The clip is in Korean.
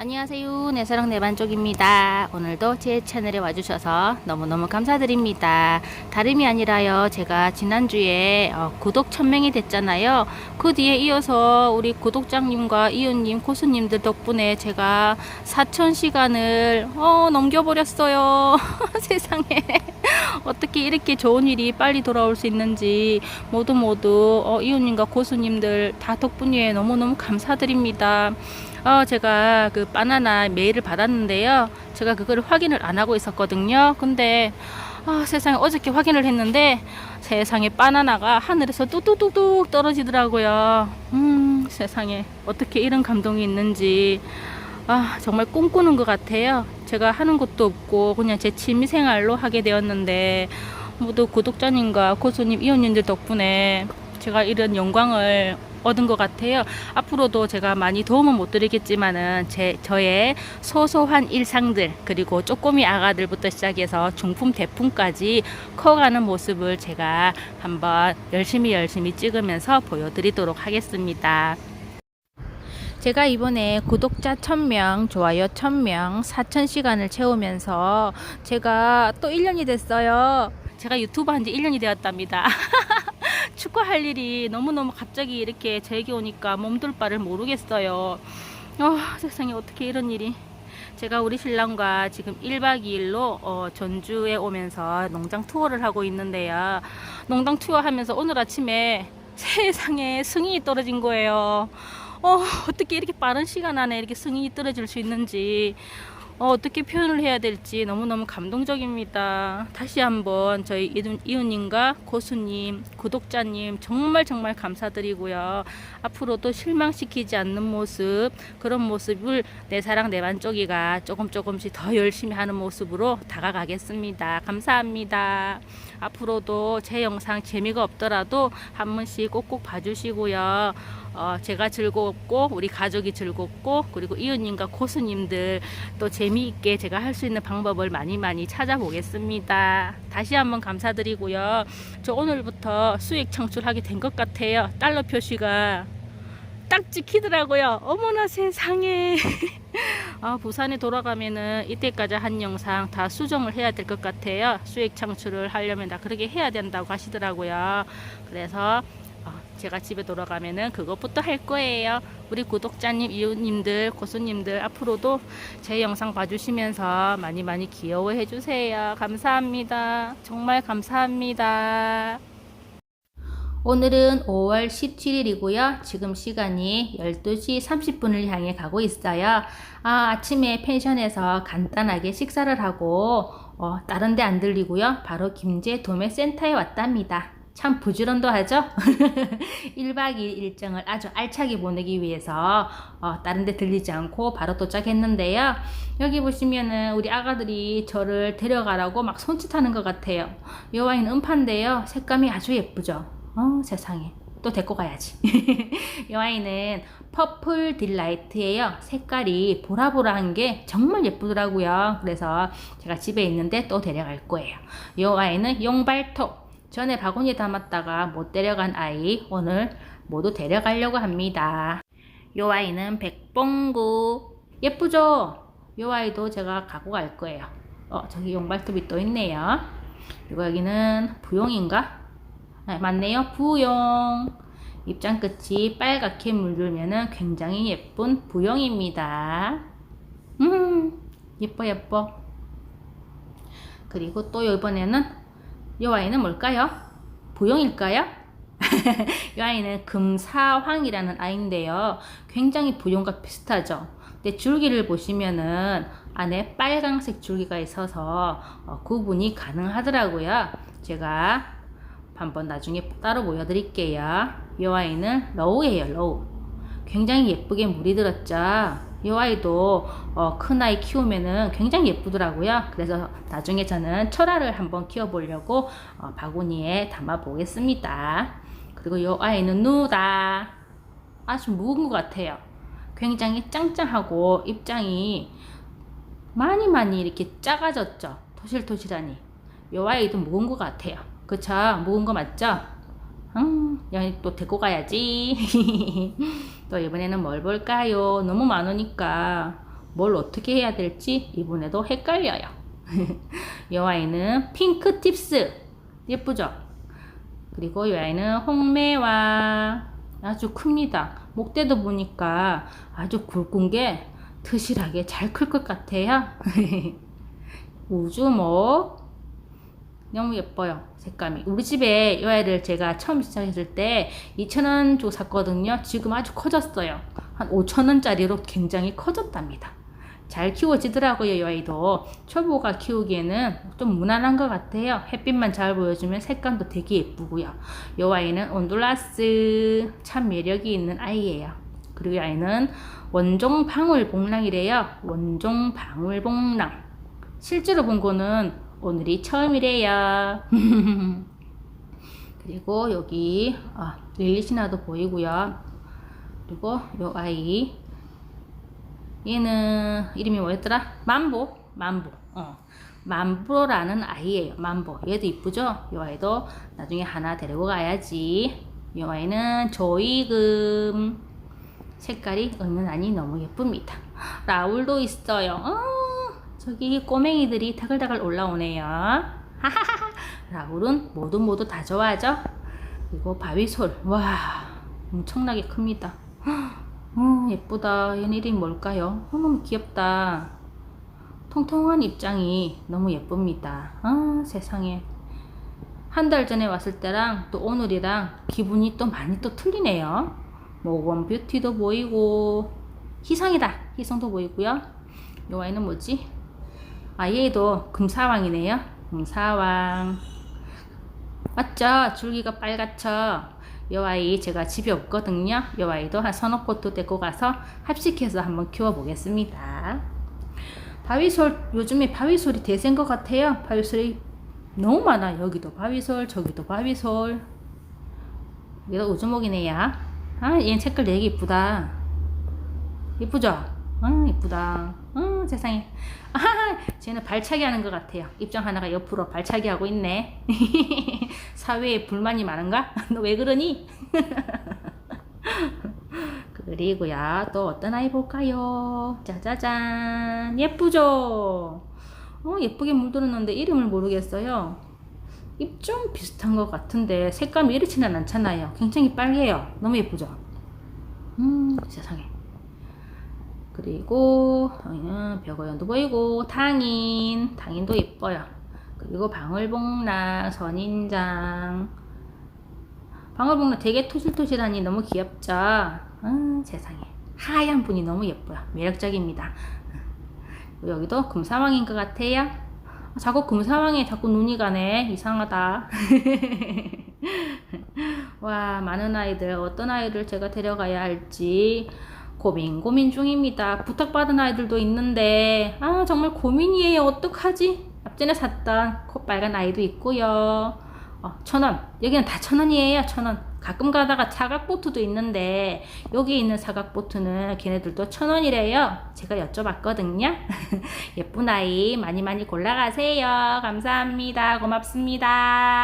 안녕하세요. 내 사랑 내 반쪽입니다. 오늘도 제 채널에 와주셔서 너무너무 감사드립니다. 다름이 아니라요. 제가 지난주에 어, 구독 1000명이 됐잖아요. 그 뒤에 이어서 우리 구독자님과 이웃님, 고수님들 덕분에 제가 4000시간을 어, 넘겨버렸어요. 세상에. 어떻게 이렇게 좋은 일이 빨리 돌아올 수 있는지 모두 모두 어, 이웃님과 고수님들 다 덕분에 너무너무 감사드립니다. 어, 제가 그 바나나 메일을 받았는데요. 제가 그거를 확인을 안 하고 있었거든요. 근데 아, 세상에 어저께 확인을 했는데 세상에 바나나가 하늘에서 뚝뚝뚝뚝 떨어지더라고요. 음, 세상에 어떻게 이런 감동이 있는지 아, 정말 꿈꾸는 것 같아요. 제가 하는 것도 없고 그냥 제 취미 생활로 하게 되었는데 모두 구독자님과 고수님, 이웃님들 덕분에 제가 이런 영광을 얻은 것 같아요. 앞으로도 제가 많이 도움은 못 드리겠지만은 제 저의 소소한 일상들 그리고 쪼꼬미 아가들부터 시작해서 중품 대품까지 커가는 모습을 제가 한번 열심히 열심히 찍으면서 보여드리도록 하겠습니다. 제가 이번에 구독자 1000명, 좋아요 1000명, 4000시간을 채우면서 제가 또 1년이 됐어요. 제가 유튜브 한 지 1년이 되었답니다. 축구할 일이 너무너무 갑자기 이렇게 제게 오니까 몸둘 바를 모르겠어요. 어, 세상에 어떻게 이런 일이. 제가 우리 신랑과 지금 1박 2일로 어, 전주에 오면서 농장 투어를 하고 있는데요. 농장 투어 하면서 오늘 아침에 세상에 승인이 떨어진 거예요. 어, 어떻게 이렇게 빠른 시간 안에 이렇게 승인이 떨어질 수 있는지. 어, 어떻게 표현을 해야 될지 너무너무 감동적입니다. 다시 한번 저희 이웃- 이웃님과 고수님, 구독자님 정말 정말 감사드리고요. 앞으로도 실망시키지 않는 모습, 그런 모습을 내 사랑 내 반쪽이가 조금 조금씩 더 열심히 하는 모습으로 다가가겠습니다. 감사합니다. 앞으로도 제 영상 재미가 없더라도 한 번씩 꼭꼭 봐주시고요. 어, 제가 즐겁고 우리 가족이 즐겁고 그리고 이웃님과 고수님들 또 재미있게 제가 할 수 있는 방법을 많이 많이 찾아보겠습니다. 다시 한번 감사드리고요. 저 오늘부터 수익 창출하게 된 것 같아요. 달러 표시가 딱 찍히더라고요. 어머나 세상에. 아, 부산에 돌아가면은 이때까지 한 영상 다 수정을 해야 될 것 같아요. 수익 창출을 하려면 다 그렇게 해야 된다고 하시더라고요. 그래서 어, 제가 집에 돌아가면은 그것부터 할 거예요. 우리 구독자님, 이웃님들, 고수님들 앞으로도 제 영상 봐주시면서 많이 많이 귀여워해 주세요. 감사합니다. 정말 감사합니다. 오늘은 5월 17일이고요. 지금 시간이 12시 30분을 향해 가고 있어요. 아, 아침에 펜션에서 간단하게 식사를 하고 어, 다른 데 안 들리고요. 바로 김제 도매센터에 왔답니다. 참 부지런도 하죠? 1박 2일 일정을 아주 알차게 보내기 위해서 어, 다른 데 들리지 않고 바로 도착했는데요. 여기 보시면은 우리 아가들이 저를 데려가라고 막 손짓하는 것 같아요. 이 와인 음파인데요. 색감이 아주 예쁘죠? 어, 세상에. 또 데리고 가야지. 이 와인은 퍼플 딜라이트예요. 색깔이 보라보라한 게 정말 예쁘더라고요. 그래서 제가 집에 있는데 또 데려갈 거예요. 이 와인은 용발톱. 전에 바구니에 담았다가 못 데려간 아이 오늘 모두 데려가려고 합니다. 이 와인은 백봉구. 예쁘죠? 이 아이도 제가 갖고 갈 거예요. 어, 저기 용발톱이 또 있네요. 그리고 여기는 부용인가? 네, 맞네요. 부용. 입장 끝이 빨갛게 물들면은 굉장히 예쁜 부용입니다. 음, 예뻐, 예뻐. 그리고 또 이번에는 이 아이는 뭘까요? 부용일까요? 이 아이는 금사황이라는 아이인데요. 굉장히 부용과 비슷하죠. 근데 줄기를 보시면은 안에 빨강색 줄기가 있어서 어, 구분이 가능하더라고요. 제가 한번 나중에 따로 보여드릴게요. 이 아이는 러우예요, 러우. 굉장히 예쁘게 물이 들었죠. 이 아이도 어, 큰 아이 키우면은 굉장히 예쁘더라고요. 그래서 나중에 저는 철화를 한번 키워보려고 어, 바구니에 담아 보겠습니다. 그리고 이 아이는 누다. 아주 묵은 것 같아요. 굉장히 짱짱하고 입장이 많이 많이 이렇게 작아졌죠. 토실토실하니. 이 아이도 묵은 것 같아요. 그쵸? 묵은 거 맞죠? 음, 여기 또 데리고 가야지. 또 이번에는 뭘 볼까요? 너무 많으니까 뭘 어떻게 해야 될지 이번에도 헷갈려요. 이 아이는 핑크 팁스 예쁘죠? 그리고 이 아이는 홍매와 아주 큽니다. 목대도 보니까 아주 굵은 게 드실하게 잘 클 것 같아요. 우주목 너무 예뻐요 색감이. 우리 집에 이 아이를 제가 처음 시작했을 때 2,000원 주고 샀거든요. 지금 아주 커졌어요. 한 5,000원짜리로 굉장히 커졌답니다. 잘 키워지더라고요 이 아이도. 초보가 키우기에는 좀 무난한 것 같아요. 햇빛만 잘 보여주면 색감도 되게 예쁘고요. 이 아이는 온둘라스 참 매력이 있는 아이예요. 그리고 이 아이는 원종 방울복랑이래요. 원종 방울복랑. 실제로 본 거는 오늘이 처음이래요. 그리고 여기 아, 릴리시나도 보이고요. 그리고 요 아이 얘는 이름이 뭐였더라? 만보 만보 어. 만보라는 아이예요. 만보 얘도 이쁘죠? 요 아이도 나중에 하나 데리고 가야지. 요 아이는 조이금 색깔이 은은하니 너무 예쁩니다. 라울도 있어요. 어, 저기 꼬맹이들이 다글다글 올라오네요. 라울은 모두 모두 다 좋아하죠. 그리고 바위솔 와 엄청나게 큽니다. 어, 예쁘다. 얘는 이름이 뭘까요? 어, 너무 귀엽다. 통통한 입장이 너무 예쁩니다. 아 세상에 한 달 전에 왔을 때랑 또 오늘이랑 기분이 또 많이 또 틀리네요. 모건 뷰티도 보이고 희성이다. 희성도 보이고요. 요 아이는 뭐지? 아 얘도 금사왕이네요. 금사왕. 맞죠? 줄기가 빨갛죠? 요 아이 제가 집에 없거든요. 요 아이도 한 서너 꽃도 데리고 가서 합식해서 한번 키워 보겠습니다. 바위솔 요즘에 바위솔이 대세인 것 같아요. 바위솔이 너무 많아. 여기도 바위솔, 저기도 바위솔. 여기도 우주목이네요. 아, 얘 색깔 되게 이쁘다. 이쁘죠? 아, 이쁘다. 아, 세상에. 아, 쟤는 발차기 하는 것 같아요. 입장 하나가 옆으로 발차기 하고 있네. 사회에 불만이 많은가? 너 왜 그러니? 그리고요, 또 어떤 아이 볼까요? 짜자잔. 예쁘죠? 어, 예쁘게 물들었는데 이름을 모르겠어요. 입 좀 비슷한 것 같은데 색감이 이렇지는 않잖아요. 굉장히 빨개요. 너무 예쁘죠? 음, 세상에. 그리고 여기는 벽어연도 보이고 당인, 당인도 예뻐요. 그리고 방울복랑, 선인장. 방울복랑 되게 토실토실하니 너무 귀엽죠? 아, 세상에. 하얀 분이 너무 예뻐요. 매력적입니다. 여기도 금사왕인 것 같아요. 자꾸 금사왕에 자꾸 눈이 가네. 이상하다. 와, 많은 아이들, 어떤 아이를 제가 데려가야 할지 고민, 고민 중입니다. 부탁받은 아이들도 있는데, 아, 정말 고민이에요. 어떡하지? 앞전에 샀던 콧빨간 아이도 있고요. 어, 천 원. 여기는 다 천 원이에요. 천 원. 가끔 가다가 사각보트도 있는데 여기 있는 사각보트는 걔네들도 천 원이래요. 제가 여쭤봤거든요. 예쁜 아이 많이 많이 골라가세요. 감사합니다. 고맙습니다.